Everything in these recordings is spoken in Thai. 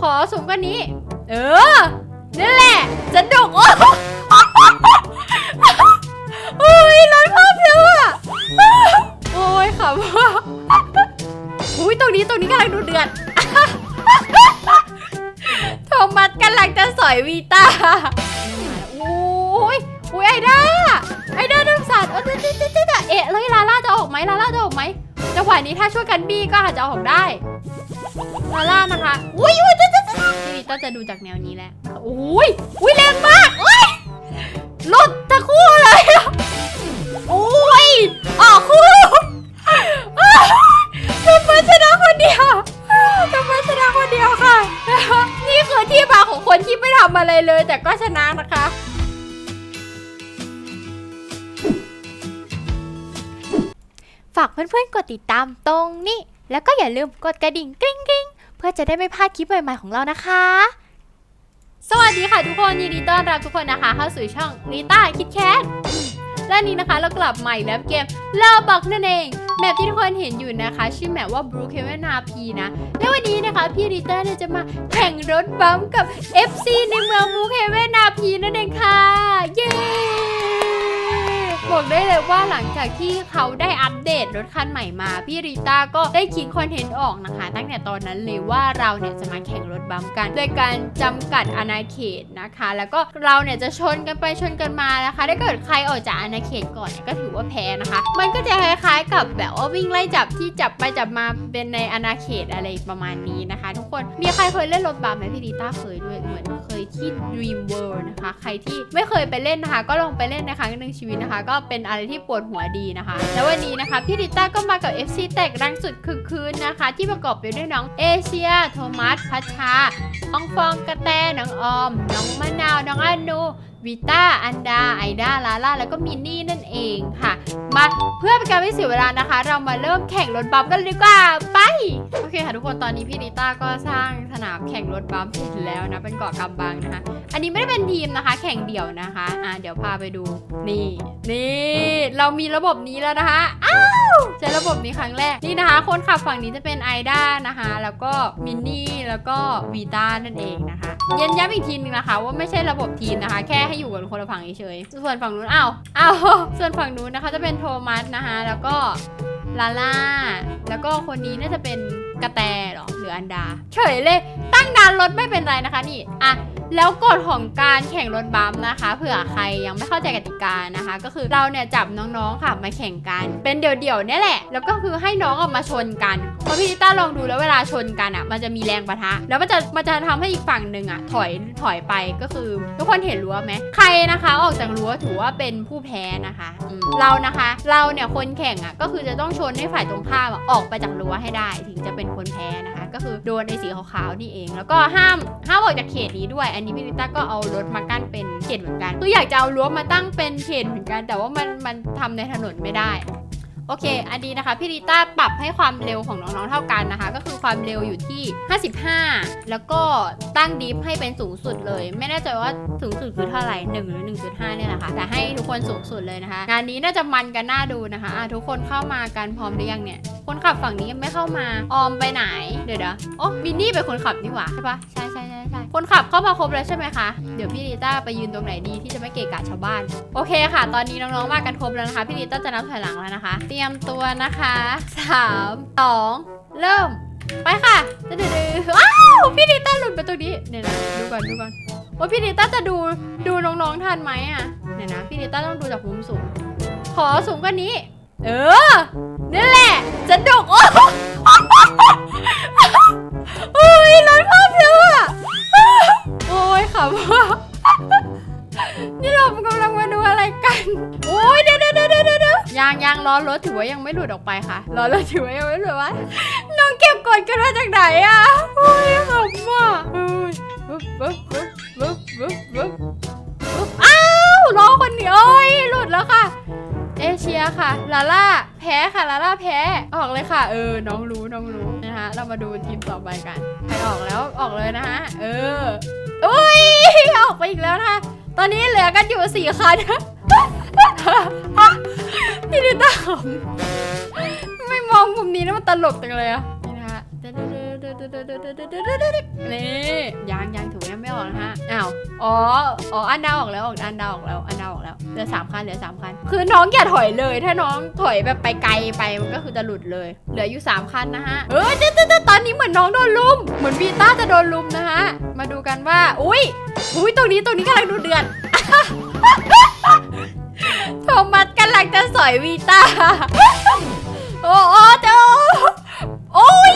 ขอสูงกว่านี้ เออนั่นแหละจะดุกโอ้โอ้ยร้อนภาพแล้วอะโอ้ยขำว่าอุ้ยตรงนี้ตรงนี้กำลังดูเดือดโทมัสกำลังจะสอยวีต้าโอ้ยโอ้ยไอด้าไอด้าน้ำสาดเออเจ๊เจ๊เจ๊เจ๊เอ๊ะแล้วลาล่าจะออกไหมลาล่าจะออกไหม จังหวะนี้ถ้าช่วยกันบี้ก็อาจจะออกได้ลาล่านะคะอุ้ยอุ้ยเจ๊เจ๊เจ๊พี่ต้าจะดูจากแนวนี้แหละอุ้ยอุ้ยแรงมากอุ้ยหลุดทั้งคู่เลยากเพื่อนๆกดติดตามตรงนี้ แล้วก็อย่าลืมกดกระดิ่งกริ๊งกริ๊งเพื่อจะได้ไม่พลาดคลิปใหม่ๆของเรานะคะ สวัสดีค่ะทุกคนยินดีต้อนรับทุกคนนะคะ เข้าสู่ช่องลิต้าคิดแคทและนี้นะคะเรากลับใหม่แล้วเกมเลาบักนั่นเองแมปที่ทุกคนเห็นอยู่นะคะ ชื่อแมปว่า Blue Heaven RP นะ และวันนี้นะคะ พี่ริต้าเนี่ยจะมาแข่งรถบัมกับ FC ในเมือง Blue Heaven RP นั่นเองค่ะ เย้ บอกได้เลยว่าหลังจากที่เขาได้อัปเดตรถคันใหม่มา พี่ริต้าก็ได้คิดคอนเทนต์ออกนะคะ ตั้งแต่ตอนนั้นเลยว่าเราเนี่ยจะมาแข่งรถบัมกัน โดยการจำกัดอาณาเขตนะคะ แล้วก็เราเนี่ยจะชนกันไปชนกันมานะคะถ้าเกิดใครออกจากอาณาเขตก่อนก็ถือว่าแพ้นะคะ มันก็จะคล้ายๆ กับแบบว่าวิ่งไล่จับที่จับไปจับมาเป็นในอาณาเขตอะไรประมาณนี้นะคะ ทุกคนมีใครเคยเล่นรถบัมไหมพี่ริต้าเคยด้วยเหมือน ยที่ Dream World นะคะ ใครที่ไม่เคยไปเล่นนะคะ ก็ลองไปเล่นในครั้งหนึ่งชีวิตนะคะ ก็เป็นอะไรที่ปวดหัวดีนะคะ แล้ววันนี้นะคะ พี่ริต้าก็มากับ FC แตกรังสุดคือคืนนะคะ ที่ประกอบไปด้วยน้องเอเชีย โทมัส พัชชาอองฟองกระแตน้องออม น้องมะนาว น้องอนู วิต้า อันดา ไอดา ลาล่า แล้วก็มินนี่นั่นเองค่ะ มาเพื่อเป็นการไม่เสียเวลานะคะ เรามาเริ่มแข่งรถบัมป์กันเลยดีกว่า ไป โอเคค่ะทุกคน ตอนนี้พี่ริต้าก็สร้างสนามแข่งรถบัมป์เสร็จแล้วนะ เป็นเกาะกำบังนะคะ อันนี้ไม่ได้เป็นทีมนะคะ แข่งเดี่ยวนะคะ อะเดี๋ยวพาไปดู นี่ นี่ เรามีระบบนี้แล้วนะคะ อ้าวใช้ระบบนี้ครั้งแรก นี่นะคะ คนขับฝั่งนี้จะเป็นไอด้านะคะ แล้วก็มินนี่ แล้วก็วีต้านั่นเองนะคะ เย็นย้ำอีกทีนึงนะคะ ว่าไม่ใช่ระบบทีมนะคะ แค่ให้อยู่กันคนละฝั่งเฉยส่วนฝั่งนู้นอ้าวอ้าวส่วนฝั่งนู้นนะคะจะเป็นโทมัสนะคะแล้วก็ลาล่าแล้วก็คนนี้น่าจะเป็นกระแตหรอหรืออันดา เฉยเลย ตั้งนานรถไม่เป็นไรนะคะนี่อะ แล้วกฎของการแข่งรถบัมนะคะ เผื่อใครยังไม่เข้าใจกติกานะคะ ก็คือเราเนี่ยจับน้องๆค่ะมาแข่งกัน เป็นเดี่ยวๆเนี่ยแหละ แล้วก็คือให้น้องออกมาชนกันพราะพี่ลิต้าลองดูแล้วเวลาชนกันอะ มันจะมีแรงปะทะ แล้วมันจะมันจะทำให้อีกฝั่งหนึ่งอะถอยถอยไปก็คือ ทุกคนเห็นรั้วไหมใครนะคะ ออกจากรั้วถือว่าเป็นผู้แพ้นะคะเรานะคะ เราเนี่ยคนแข่งอะก็คือจะต้องชนให้ฝ่ายตรงข้ามอะออกไปจากรั้วให้ได้ ถึงจะเป็นคนแพ้นะคะ ก็คือโดนในสีขาวๆนี่เอง แล้วก็ห้ามห้ามออกจากเขตนี้ด้วย อันนี้พี่ลิต้าก็เอารถมากั้นเป็นเขตเหมือนกัน คืออยากจะเอารั้วมาตั้งเป็นเขตเหมือนกัน แต่ว่ามันมันทำในถนนไม่ได้ โอเค อันนี้นะคะพี่ริต้าปรับให้ความเร็วของน้องๆเท่ากันนะคะ ก็คือความเร็วอยู่ที่ 55 แล้วก็ตั้งดิฟให้เป็นสูงสุดเลย ไม่แน่ใจว่าสูงสุดคือเท่าไหร่1หรือ 1.5 เนี่ยแหละค่ะแต่ให้ทุกคนสูงสุดเลยนะคะ งานนี้น่าจะมันกันน่าดูนะคะะทุกคนเข้ามากันพร้อมหรือยังเนี่ย คนขับฝั่งนี้ยังไม่เข้ามา ออมไปไหน เดี๋ยวเดี๋ยวโอ้มินนี่เป็นคนขับนี่หว่าใช่ปะใช่ใช่ใช่ใช่ คนขับเข้ามาครบแล้วใช่ไหมคะ เดี๋ยวพี่ริต้าไปยืนตรงไหนดีที่จะไม่เกะกะชาวบ้าน โอเคค่ะ ตอนนี้น้องๆมากันครบแล้วนะคะ พี่ริต้าจะนับถอยหลังแล้วนะคะ เตรียมตัวนะคะสามสองเริ่ม ไปค่ะจะดื้อๆว้าวพี่ริต้าหลุดไปตรงนี้เนี่ยนะดูก่อนดูก่อนโอ้พี่ริต้าจะดูดูน้องๆทันไหมอะเนี่ยนะ พี่ริต้าต้องดูจากมุมสูง ขอสูงกว่านี้ เออนี่แหละจะดุกโอ้โอ้ยร้อนภาพแล้วอะ ถือว่ายังไม่หลุดออกไปค่ะล้อรถถือว่ายังไม่หลุดวะน้องเก็บกดกันมาจากไหนอะโอ้ยขำว่ะเอ้ยปึ๊บปึ๊บปึ๊บปึ๊บปึ๊บบึ๊บอ้าวล้อคนเดียวโอ้ยหลุดแล้วค่ะเอเชียค่ะ ลาล่า แพ้ค่ะ ลาล่าแพ้ ออกเลยค่ะ เออ น้องรู้น้องรู้นะคะ เรามาดูทีมต่อไปกัน ใครออกแล้วออกเลยนะคะเอออุ้ยออกไปอีกแล้วนะคะ ตอนนี้เหลือกันอยู่สี่คัน พี่ดิต้าขำไม่มองมุมนี้นะมันตลกจังเลยอะนี่นะคะนี่ยังยังถูกยังไม่ออกนะฮะอ้าวอ๋ออ๋ออันดาวออกแล้วออกอันดาวออกแล้วอันดาวออกแล้วเหลือสามคันเหลือสามคันคือน้องอย่าถอยเลย ถ้าน้องถอยแบบไปไกลไปมันก็คือจะหลุดเลย เหลืออยู่สามคันนะฮะเออเจ๊เจ๊ตอนนี้เหมือนน้องโดนลุม เหมือนวีต้าจะโดนลุมนะฮะมาดูกันว่า อุ้ยอุ้ยตรงนี้ตรงนี้กำลังดูเดือด โทมัสกำลังจะสอยวีต้า โอ้โอ้เจ้าโอ้ย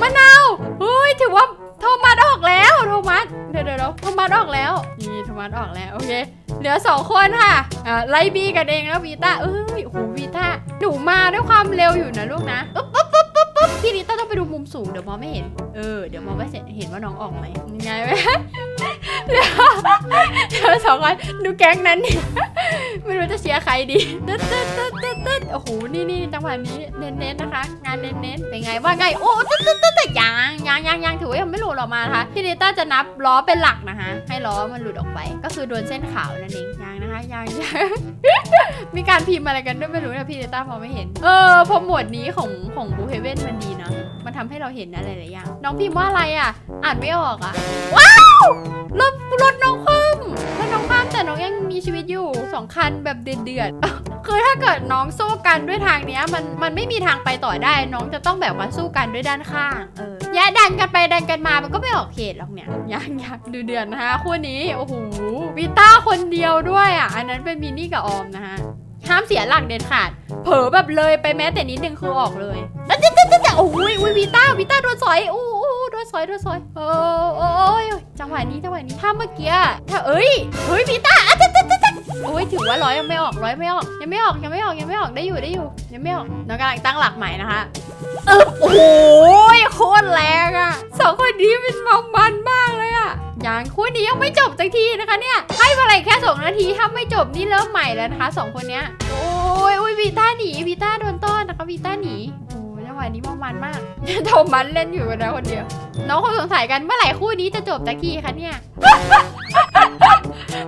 มะนาวเฮ้ยถือว่าโทมัสออกแล้วโทมัสเดี๋ยวเดี๋ยวโทมัสออกแล้วนี่โทมัสออกแล้วโอเคเหลือสองคนค่ะอ่าไลบีกันเองแล้ววีต้าเอ้ยโอ้โหวีต้าหนูมาด้วยความเร็วอยู่นะลูกนะปุ๊บปุ๊บปุ๊บปุ๊บปุ๊บพี่ลิต้าต้องไปดูมุมสูงเดี๋ยวมองไม่เห็นเออเดี๋ยวมองไม่เห็นว่าน้องออกไหมยังไงไหม เดี๋ยวสองคนดูแก๊งนั้นนี่ไม่รู้จะเชียร์ใครดีตึ๊ดตึ๊ดตึ๊ดตึ๊ดตึ๊ดโอ้โหนี่นี่จังหวะนี้เน้นๆนะคะ งานเน้นๆเป็นไงว่าไงโอ้ตึ๊ดตึ๊ดตึ๊ดตึ๊ดยังยังยังยังถือว่ายังไม่หลุดออกมานะคะพี่ดิต้าจะนับล้อเป็นหลักนะคะ ให้ล้อมันหลุดออกไป ก็คือโดนเส้นขาวนั่นเองยังนะคะยังยังมีการพิมพ์อะไรกันด้วยไม่รู้นะพี่ดิต้ามองไม่เห็น เออพอหมวดนี้ของของบูเฮเว่นมันดีเนาะมันทำให้เราเห็นอะไรหลายอย่างน้องพิมพ์ว่าอะไรอะ อ่านไม่ออกอะว้า รถรถน้องคว่ำรถน้องคว่ำแต่น้องยังมีชีวิตอยู่สองคันแบบเดือดๆคือถ้าเกิดน้องสู้กันด้วยทางเนี้ยมันมันไม่มีทางไปต่อได้ น้องจะต้องแบบว่าสู้กันด้วยด้านข้างเออแย่ดันกันไปดันกันมามันก็ไม่ออกเขตหรอกเนี่ยยังยังดูเดือดนะคะคู่นี้โอ้โหวิต้าคนเดียวด้วยอะอันนั้นเป็นมินนี่กับออมนะคะห้ามเสียหลักเด็ดขาด เผลอแบบเลยไปแม้แต่นิดนึงคือออกเลยแล้วเจ๊เจ๊เจ๊เจ๊โอ้ยวีต้าวีต้าโดนสอยอู้ อู้โดนสอยโดนสอยโอ้โอ้โอ้ยจังหวะนี้จังหวะนี้ถ้าเมื่อกี้ถ้าเอ้ยเฮ้ยวีต้าอะโอ้ยถือว่าร้อยยังไม่ออกร้อยไม่ออกยังไม่ออกยังไม่ออกยังไม่ออกได้อยู่ได้อยู่ยังไม่ออกน้องกำลังตั้งหลักใหม่นะคะเออโอ้ยโคตรแรงอะสองคนนี้เป็นมันมันมากเลยอะยังคู่นี้ยังไม่จบสักทีนะคะเนี่ยให้มาอะไรแค่สองนาทีถ้าไม่จบนี่เริ่มใหม่แล้วนะคะสองคนเนี้ยโอ้ยอุ้ยวีต้าหนีวีต้าโดนต้อนนะคะวีต้าหนี โอ้ยจังหวนี้มองมันมากโทมัสเล่นอยู่นะคนเดียว น้องคงสงสัยกันเมื่อไหร่คู่นี้จะจบสักทีคะเนี่ย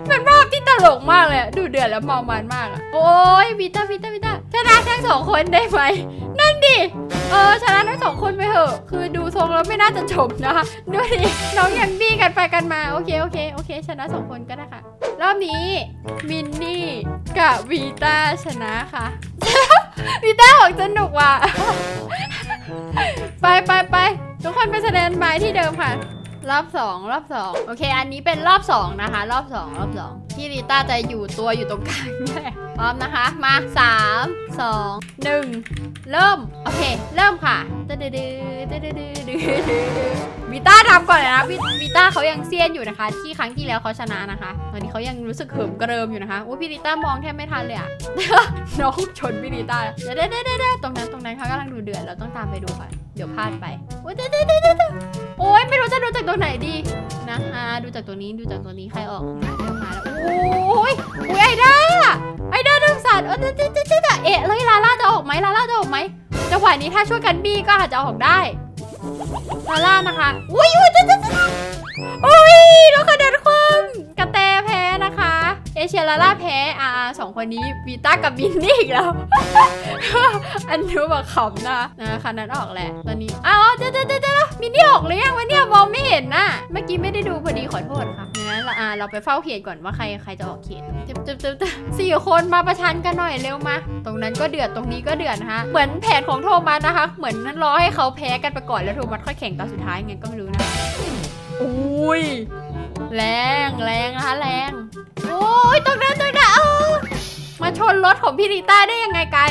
เป็นภาพที่ตลกมากเลยอะดูเดือดแล้วมองมันมากอะโอ้ยวีต้าวีต้าวีต้าชนะทั้งสองคนได้ไหมนั่นดิ เออชนะทั้งสองคนไปเถอะ คือดูทรงแล้วไม่น่าจะจบนะคะดูดิน้องยังบี้กันไปกันมาโอเคโอเคโอเค ชนะสองคนก็ได้ค่ะ รอบนี้มินนี่กับวีต้าชนะค่ะ พี่ต้าบอกสนุกว่ะ ไปไปไปทุกคนไปแสดงไม้ที่เดิมค่ะ รอบสองรอบสองโอเค อันนี้เป็นรอบสองนะคะ รอบสองรอบสองพี่ริต้าจะอยู่ตัวอยู่ตรงกลางแน่พร้อมนะคะ มาสามสองหนึ่งเริ่ม โอเค เริ่มค่ะตดดื้อดื้อดื้อดื้อดื้อดเดื้อวิต้าทำก่อนเลยนะวิวิต้าเขายังเซียนอยู่นะคะ ที่ครั้งที่แล้วเขาชนะนะคะ ตอนนี้เขายังรู้สึกเหิมเกริมอยู่นะคะอุ้พี่ริต้ามองแทบไม่ทันเลยอะน้องชนพี่ริต้าเดี๋ยวเดี๋ยวเดี๋ยวเดี๋ยวตรงนั้นตรงนั้นเขากำลังดูเดือดเราต้องตามไปดูก่อน เดี๋ยวพลาดไปโอ้ยเดี๋ยวเดี๋ยวเดี๋ยวเดี๋ยวโอ้ยไม่รู้จะดูจากตรงไหนดีนะอ่าดูจากตัวนี้ดูจากตัวนี้ใครออกมาเริ่มมาแล้วโอ้ยโอ้ยไอด้าไอด้าดึงสัตว์เออเจ๊เจ๊เจ๊เจ๊เอ๊ะเลยลาล่าจะออกไหมลาล่าจะออกไหมจังหวะนี้ถ้าช่วยกันบี้ก็อาจจะออกได้ลาล่านะคะอุ้ยอุ้ยเจ๊เจ๊ คนนี้วีต้ากับมินนี่อีกแล้ว อันนี้แบบขำนะนะคันนั้นออกแหละ ตอนนี้ อ้าวเจ๊เจ๊เจ๊เจ๊มินนี่ออกหรือยังวะเนี่ยมองไม่เห็นน่ะ เมื่อกี้ไม่ได้ดูพอดีขอโทษค่ะงั้นเราอ่าเราไปเฝ้าเขตก่อนว่าใครใครจะออกเขตจึ๊บจึ๊บจึ๊บจึ๊บสี่คนมาประชันกันหน่อยเร็วมา ตรงนั้นก็เดือดตรงนี้ก็เดือดนะคะ เหมือนแผนของโทมัสนะคะ เหมือนนั้นรอให้เขาแพ้กันไปก่อนแล้วโทมัสค่อยแข่งตอนสุดท้ายไงก็ไม่รู้นะอุ้ยแรงแรงนะคะแรง โอ้ยตรงนั้นตรงนั้นเอ้ มาชนรถของพี่ริต้าได้ยังไงกัน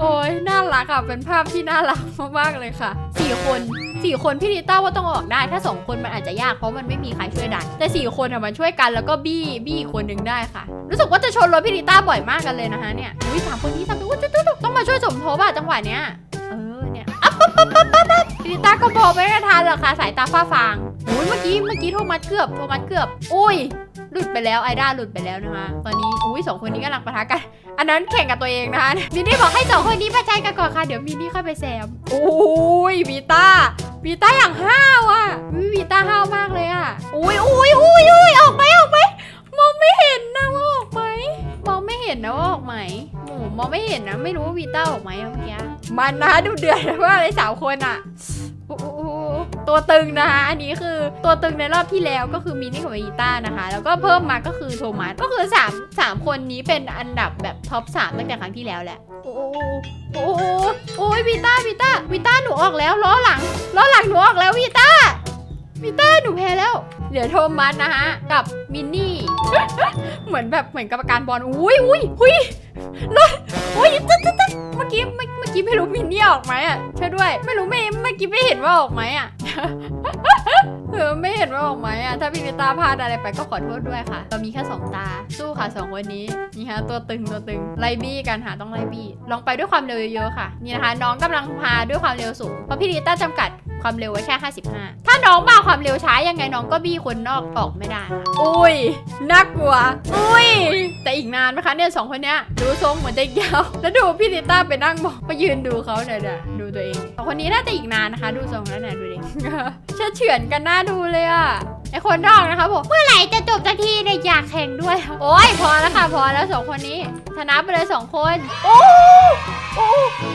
โอ้ยน่ารักอะ เป็นภาพที่น่ารักมากๆเลยค่ะสี่คนสี่คนพี่ริต้าว่าต้องออกได้ ถ้าสองคนมันอาจจะยากเพราะมันไม่มีใครช่วยดันแต่สี่คนอะมันช่วยกันแล้วก็บี้บี้อีกคนหนึ่งได้ค่ะ รู้สึกว่าจะชนรถพี่ริต้าบ่อยมากกันเลยนะคะเนี่ยอุ้ยสามคนนี้ทำไปอุ้ยต้องมาช่วยสมทบอะจังหวะเนี้ยเออเนี่ยพี่ลิต้าก็บอกไม่ได้ทันหรอกค่ะสายตาฟ้าฟางอุ้ยเมื่อกี้เมื่อกี้โทมัสเกือบโทมัสเกือบ อุ้ย หลุดไปแล้วไอด้าหลุดไปแล้วนะคะตอนนี้อุ้ยสองคนนี้กำลังปะทะกัน อันนั้นแข่งกับตัวเองนะคะมินนี่บอกให้สองคนนี้ประชันกันก่อนค่ะเดี๋ยวมินนี่ค่อยไปแซมโอ้ยวีต้าวีต้าอย่างห้าวอะอุ๊ยวีต้าห้าวมากเลยอะอุ้ยอุ้ยอุ้ยอุ้ยออกไหมออกไหมมองไม่เห็นนะว่าออกไหมมองไม่เห็นนะว่าออกไหมโอ้มมองไม่เห็นนะไม่รู้ว่าวีต้าออกไหมอะเมื่อกี้มันนะดูเดือดมากเลยสามคนอะโอ้โห ตัวตึงนะคะ อันนี้คือตัวตึงในรอบที่แล้วก็คือมินนี่กับวีต้านะคะ แล้วก็เพิ่มมาก็คือโทมัสก็คือสามสามคนนี้เป็นอันดับแบบท็อปสามตั้งแต่ครั้งที่แล้วแหละ โอ้โหโอ้โหโอ้ยวีต้าวีต้าวีต้าหนูออกแล้วล้อหลังล้อหลังหนูออกแล้ววีต้าวีต้าหนูแพ้แล้วเหลือโทมัสนะคะกับมินนี่ เหมือนแบบเหมือนกรรมการบอลอุ้ยอุ้ยอุ้ยรถอุ้ยตึ๊ดตึ๊ดเมื่อกี้เมื่อเมื่อกี้ไม่รู้มินนี่ออกไหมอะช่วยด้วย ไม่รู้ไม่เมื่อกี้ไม่เห็นว่าออกไหมอะ เออไม่เห็นว่าออกไหมอะ ถ้าพี่เมตาพลาดอะไรไปก็ขอโทษด้วยค่ะ เรามีแค่สองตา สู้ค่ะสองคนนี้ นี่ฮะตัวตึงตัวตึง ไล่บี้กันหาต้องไล่บี้ ลองไปด้วยความเร็วเยอะๆค่ะ นี่นะคะ น้องกำลังพาด้วยความเร็วสูง เพราะพี่ลิต้าจำกัด ความเร็วไว้แค่ 55 ถ้าน้องมาความเร็วช้ายังไงน้องก็บี้คนนอกออกไม่ได้ค่ะอุ้ยน่ากลัว อุ้ย แต่อีกนานไหมคะเนี่ยสองคนเนี้ยดูทรงเหมือนจะยาวแล้วดูพี่ลิต้าไปนั่งมองไปยืนดูเขาเนี่ยเนี่ยดูตัวเองสองคนนี้น่าจะอีกนานนะคะ ดูทรงแล้วเนี่ยดูดิเชื่อเฉือนกันหน้าดูเลยอะ ไอคนนอกนะคะบอกเมื่อไหร่จะจบสักทีเนี่ยอยากแข่งด้วย โอ้ยพอแล้วค่ะพอแล้วสองคนนี้ชนะไปเลยสองคน โอ้โอ้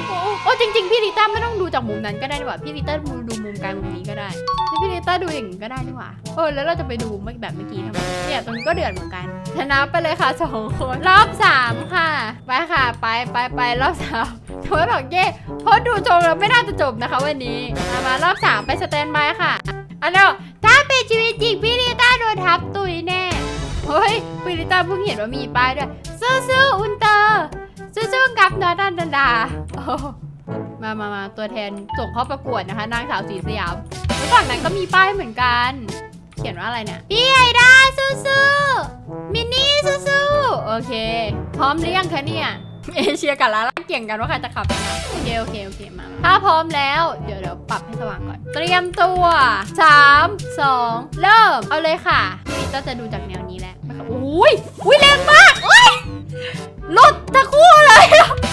โอ้โอ้จริง ๆ พี่ลิต้าไม่ต้องดูจากมุมนั้นก็ได้ดีกว่าพี่ลิต้าดูดูมุมกลางมุมนี้ก็ได้ให้พี่ลิต้าดูอย่างนี้ก็ได้ดีกว่าเออแล้วเราจะไปดูแบบเมื่อกี้ทำไมเนี่ยตรงนี้ก็เดือดเหมือนกันชนะไปเลยค่ะสองคนรอบสามค่ะไปค่ะไปไปไปรอบสามโทษหรอกเย่เพราะดูจงแล้วไม่น่าจะจบนะคะ วันนี้มารอบสามไปสแตนบายค่ะอันเดียว ถ้าเป็นชีวิตจริงพี่ลิต้าโดนทับตุยแน่เฮ้ยพี่ลิต้าเพิ่งเห็นว่ามีป้ายด้วยสู้ๆอุนเตอร์สู้ๆกับนอดันดันดามามามาตัวแทนส่งเข้าประกวดนะคะ นางสาวสีสยามแล้วฝั่งนั้นก็มีป้ายเหมือนกัน เขียนว่าอะไรเนี่ย พี่ไอด้าสู้ๆมินนี่สู้ๆโอเค พร้อมหรือยังคะเนี่ย เอเชียกับลาล่าเกี่ยงกันว่าใครจะขับนะโอเคโอเคโอเคมาถ้าพร้อมแล้ว เดี๋ยวเดี๋ยวปรับให้สว่างก่อน เตรียมตัว 3 2 เริ่ม เอาเลยค่ะพี่ก็จะดูจากแนวนี้แหละอุ้ยอุ้ยแรงมากอุ้ยหลุดทั้งคู่เลย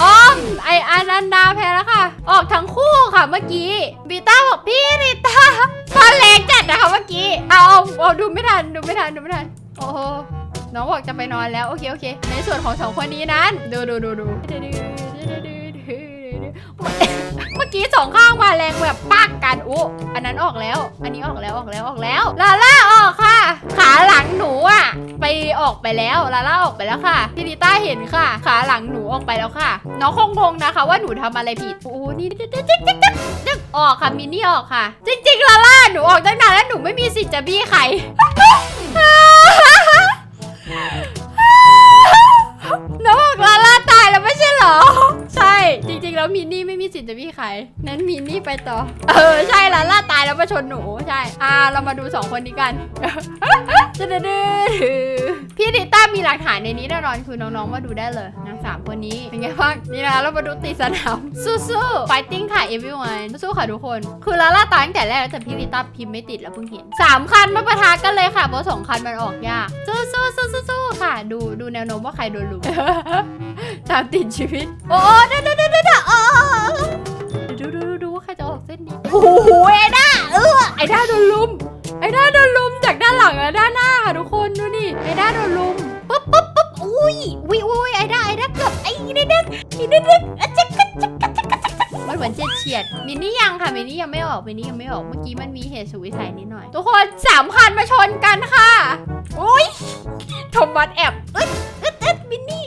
อ้อมไออานันดาแพ้แล้วค่ะ ออกทั้งคู่ค่ะเมื่อกี้บีต้าบอกพี่ริต้าตอนแรงจัดนะคะเมื่อกี้เอาเอาเอาดูไม่ทันดูไม่ทันดูไม่ทันโอ้ น้องบอกจะไปนอนแล้วโอเคโอเค ในส่วนของสองคนนี้นั้น ดูดูดูดูเมื่อกี้สองข้างมาแรงแบบปากกันอุ๊อันนั้นออกแล้ว อันนี้ออกแล้วออกแล้วออกแล้วลาล่าออกค่ะ ขาหลังหนูอะไปออกไปแล้วลาล่าออกไปแล้วค่ะพี่ดิต้าเห็นค่ะ ขาหลังหนูออกไปแล้วค่ะ น้องคงงงนะคะ ว่าหนูทำอะไรผิดโอ้นี่จิ๊กจิ๊กออกค่ะมินนี่ออกค่ะ จริงๆลาล่าหนูออกตั้งนานแล้วหนูไม่มีสิทธิ์จะบี้ใคร น้องบอกลาล่าตายแล้วไม่ใช่เหรอ ใช่ จริงๆ แล้วมินนี่ไม่มีสิทธิ์จะพี่ใครนั้นมินนี่ไปต่อ เออ ใช่ลาล่าตายแล้วมาชนหนูใช่ อ่า เรามาดูสองคนนี้กันจะดื้อพี่ดิต้ามีหลักฐานในนี้แน่นอนคือน้องๆมาดูได้เลย นางสามคนนี้ เป็นไงบ้างนี่นะเรามาดูตีสนาม สู้ๆ fighting ค่ะ everyone สู้ๆค่ะทุกคน คือลาล่าตายตั้งแต่แรกแล้วแต่พี่ดิต้าพิมพ์ไม่ติดแล้วเพิ่งเห็นสามคันมาปะทะกันเลยค่ะเพราะสองคันมันออกยาก สู้ๆสู้ๆๆค่ะ ดูดูแนวโน้มว่าใครโดนลุมตามติดชีวิต โอ้เด้อเด้อเด้อเด้อดูดูดูดูว่าใครจะออกเส้นนี้โอ้โหไอ้ด้าเออไอ้ด้าโดนลุมไอ้ด้าโดนลุมจากด้านหลังและด้านหน้าค่ะทุกคนดูนี่ไอ้ด้าโดนลุม อุ้ยอุ้ยอุ้ยไอ้ด้าไอ้ด้าเกือบไอ้เด็กเด็กไอ้เด็กเด็กอะจักกะจักกะจักกะจักมันเหมือนเฉียดเฉียดมินนี่ยังค่ะมินนี่ยังไม่ออกมินนี่ยังไม่ออกเมื่อกี้มันมีเหตุสุดวิสัยนิดหน่อย ทุกคนสามคันมาชนกันค่ะอุ้ยโทมัสแอบเอ้ยเอ้ยเอ้ยมินนี่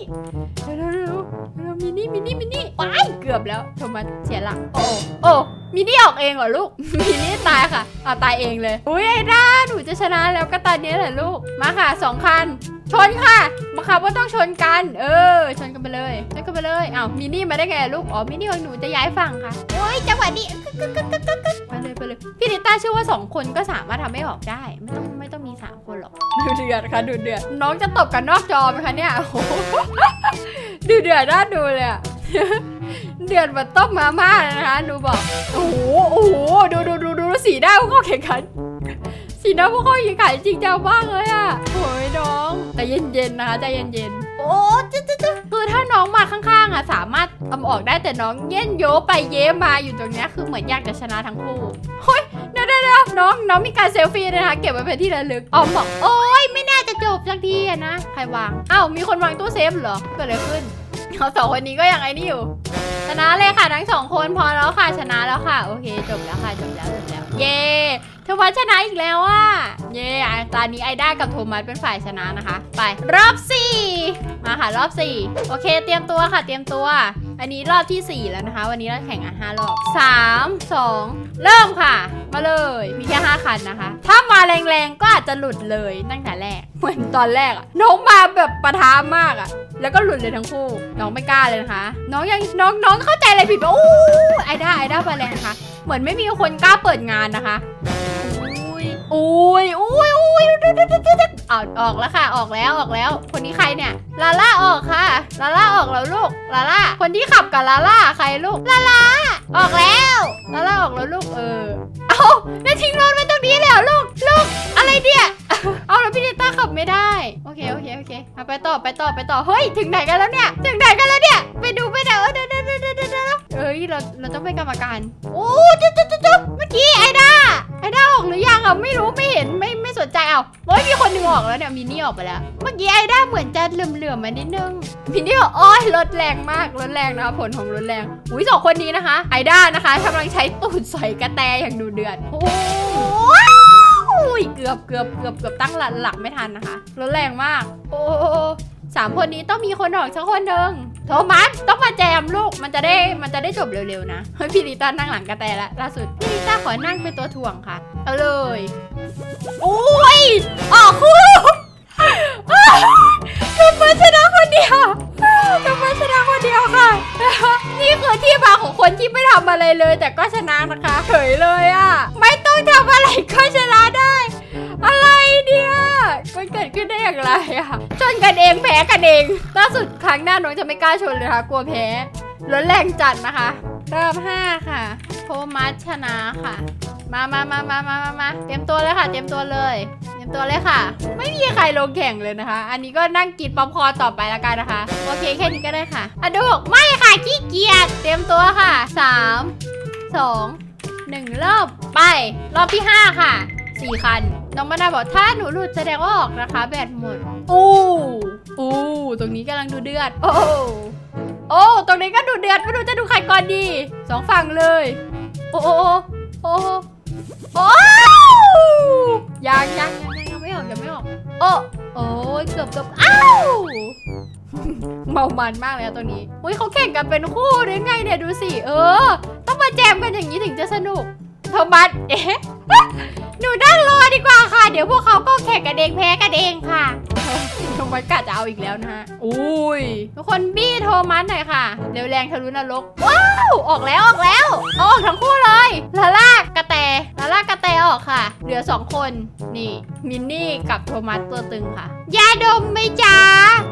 มินี่มินี่มินี่ว้ายเกือบแล้วโทมัสเสียหลักโอ้โอ้มินี่ออกเองเหรอลูก มินี่ตายค่ะอ่าตายเองเลยอุ้ยไอ้ด้าหนูจะชนะแล้วก็ตอนนี้แหละลูกมาค่ะสองคันชนค่ะบังคับว่าต้องชนกัน เออ ชนกันไปเลยชนกันไปเลยอ้าวมินี่มาได้ไงลูก อ๋อ มินี่ของหนูจะย้ายฝั่งค่ะ โอ้ยจังหวะนี้กึกกึกกึกกึกกึกกึกไปเลยไปเลย พี่ดิต้าเชื่อว่าสองคนก็สามารถทำให้ออกได้ ไม่ต้องไม่ต้องมีสามคนหรอก ดูเดือดค่ะ ดูเดือด น้องจะตบกันนอกจอไหมคะเนี่ยโอ้โห ดูเดือดน่าดูเลยอะเดือดเหมือนต้มมาม่าเลยนะคะดูบอก โอ้โห โอ้โห ดูดูดูดูสีหน้าพวกเขาแข่งขัน สีหน้าพวกเขาแข่งขันจริงจังมากเลยอะโอ้ยน้องแต่เย็นๆนะคะใจเย็นๆ โอ้จ๊ะจ๊ะจ๊ะคือถ้าน้องมาข้างๆอะสามารถเอาออกได้แต่น้องเย็นโยไปเย้มาอยู่ตรงเนี้ยคือเหมือนอยากจะชนะทั้งคู่เฮ้ยเดี๋ยว เดี๋ยวน้องน้องมีการเซลฟี่ด้วยนะคะเก็บไว้เป็นที่ระลึกออมบอกโอ้ยไม่น่าจะจบสักทีอะนะใครวางอ้าวมีคนวางตู้เซฟเหรอเกิดอะไรขึ้นเขาสองคนนี้ก็ยังไงนี่อยู่ชนะเลยค่ะทั้งสองคนพอแล้วค่ะชนะแล้วค่ะ โอเคจบแล้วค่ะจบแล้วจบแล้ว เย้ โทมัสชนะอีกแล้วอะ เย่ตอนนี้ไอด้ากับโทมัสเป็นฝ่ายชนะนะคะ ไปรอบสี่มาค่ะรอบสี่โอเค เตรียมตัวค่ะ เตรียมตัว อันนี้รอบที่สี่แล้วนะคะ วันนี้เราแข่งอะห้ารอบสามสองเริ่มค่ะ มาเลย มีแค่ห้าคันนะคะ ถ้ามาแรงๆก็อาจจะหลุดเลยตั้งแต่แรก เหมือนตอนแรกอะน้องมาแบบประท้ามากอะแล้วก็หลุดเลยทั้งคู่ น้องไม่กล้าเลยนะคะ น้องยังน้องน้องเข้าใจอะไรผิดปะโอ้ไอด้าไอด้ามาแรงนะคะ เหมือนไม่มีคนกล้าเปิดงานนะคะ อุ้ยอุ้ยอุ้ยออกออกแล้วค่ะ ออกแล้วออกแล้ว คนนี้ใครเนี่ยลาล่าออกค่ะลาล่าออกแล้วลูกลาล่าคนที่ขับกับลาล่าใครลูกลาล่าออกแล้วลาล่าออกแล้วลูกเออเอาแล้วทิ้งรถไว้ตรงนี้เลยเหรอลูกลูกอะไรเนี่ยเอาแล้วพี่เดต้าขับไม่ได้ โอเคโอเคโอเคไปต่อไปต่อไปต่อเฮ้ยถึงไหนกันแล้วเนี่ย ถึงไหนกันแล้วเนี่ย ไปดูไป เราเราต้องเป็นกรรมการ โอ้จุ๊บจุ๊บจุ๊บจุ๊บเมื่อกี้ไอด้าไอด้าออกหรือยังอะไม่รู้ไม่เห็นไม่ไม่สนใจเอาเฮ้ยมีคนหนึ่งออกแล้วเนี่ยมินนี่ออกไปแล้ว เมื่อกี้ไอด้าเหมือนจะเหลื่อมๆมานิดนึงมินนี่บอกโอ้ยรถแรงมากรถแรงนะคะผลของรถแรงอุ้ยสองคนนี้นะคะ ไอด้านะคะกำลังใช้ตูดสอยกระแตอย่างดูเดือดโอ้ยเกือบเกือบเกือบเกือบตั้งหลักหลักไม่ทันนะคะรถแรงมาก โอ้สามคนนี้ต้องมีคนออกสักคนหนึ่งโทมัสต้อง มาแจมลูกมันจะได้มันจะได้จบเร็วๆนะเฮ้ยพี่ลิต้านั่งหลังกระแตแล้วล่าสุดพี่ลิต้าขอนั่งเป็นตัวถ่วงค่ะ เอาเลยโอ้ยออกคู่โทมัสชนะคนเดียวโทมัสชนะคนเดียวค่ะ นี่คือที่มาของคนที่ไม่ทำอะไรเลย แต่ก็ชนะนะคะเฉยเลยอะ ไม่ต้องทำอะไรก็ชนะได้ อะไรเนี่ยมันเกิดขึ้นได้อย่างไรอะชนกันเองแพ้กันเองล่าสุดครั้งหน้าน้องจะไม่กล้าชนเลยค่ะกลัวแพ้รถแรงจัดนะคะรอบห้าค่ะโทมัสชนะค่ะ มามามามามามามาเตรียมตัวเลยค่ะ เตรียมตัวเลย เตรียมตัวเลยค่ะ ไม่มีใครลงแข่งเลยนะคะ อันนี้ก็นั่งกินป๊อปคอร์ต่อไปละกันนะคะ โอเคแค่นี้ก็ได้ค่ะอะดูบอกไม่ค่ะขี้เกียจ เตรียมตัวค่ะสามสองหนึ่งรอบไป รอบที่ห้าค่ะสี่คัน น้องมาดาบอกถ้าหนูหลุดแสดงว่าออกนะคะ แบตหมดอู้อู้ตรงนี้กำลังดูเดือด โอ้โอ้ตรงนี้ก็ดูเดือดไม่รู้จะดูใครก่อนดีสองฝั่งเลย โอ้โอ้โอ้โอ้ยังยังยังยังยังไม่ออกยังไม่ออกโอ้โอ้ยเกือบเกือบอ้าวเมามันมากเลยอะตัวนี้อุ้ยเขาแข่งกันเป็นคู่หรือไงเนี่ยดูสิเออ ต้องมาแจมกันอย่างนี้ถึงจะสนุกโทมัสเอ๊ะ หนูนั่งรอดีกว่าค่ะ เดี๋ยวพวกเขาก็แข่งกันเองแพ้กันเองค่ะโทมัสกะจะเอาอีกแล้วนะฮะอุ้ยทุกคนบี้โทมัสหน่อยค่ะ เร็วแรงทะลุนรก ว้าว ออกแล้วออกแล้วเอาออกทั้งคู่เลยลาล่ากระแตลาล่ากระแตออกค่ะ เหลือสองคน นี่ มินนี่กับโทมัสตัวตึงค่ะ ยาดมไหม่จ้า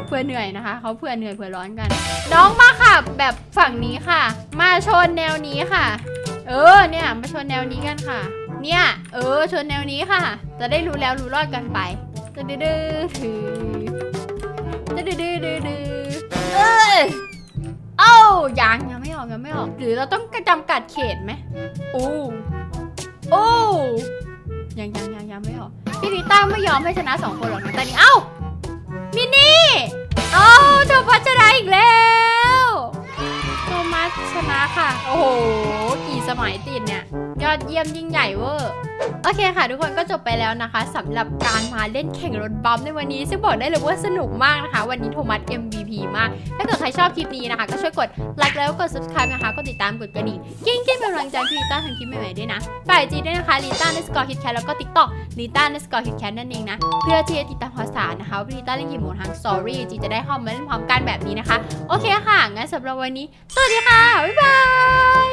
เพื่อเหนื่อยนะคะ เขาเพื่อเหนื่อยเพื่อร้อนกัน น้องมาค่ะ แบบฝั่งนี้ค่ะ มาชนแนวนี้ค่ะ เออ เนี่ย มาชนแนวนี้กันค่ะ เนี่ย เออชวนแนวนี้ค่ะ จะได้รู้แล้วรู้รอดกันไปจะดื้อดื้อดื้อดื้อดื้ออเอเอ้ายังยังไม่ออกยังไม่ออก หรือเราต้องกระจำกัดเขตไหมโอ้โอ้ยังยังยังยังไม่ออกพี่ลิต้าไม่ยอมให้ชนะสองคนหรอกนะแต่นี่เอ้ามินนี่เอ้าเธอพัชราอีกแล้ว ชนะค่ะ โอ้โห กี่สมัยติดเนี่ย ยอดเยี่ยมยิ่งใหญ่เวอร์โอเคค่ะ ทุกคนก็จบไปแล้วนะคะสำหรับการมาเล่นแข่งรถบัมป์ในวันนี้ ซึ่งบอกได้เลยว่าสนุกมากนะคะ วันนี้โทมัส MVP มาก ถ้าเกิดใครชอบคลิปนี้นะคะ ก็ช่วยกดไลค์แล้วก็กด subscribe นะคะ กดติดตามกดกระดิ่งยิ่งๆเป็นกำลังใจให้ลิต้าทำคลิปใหม่ๆด้วยนะฝ่ายจีด้วยนะคะลิต้าในสกอร์คิดแคทแล้วก็ TikTok ลิต้าในสกอร์คิดแคทนั่นเองนะ เพื่อที่จะติดตามข่าวสารนะคะว่ลิต้าเล่นกี่โมงทาง Story จีจะได้เข้ามาเล่นพร้อมกันแบบนี้นะคะ โอเคค่ะงั้นสำหรับวันนี้สวัสดีค่ะ บ๊ายบาย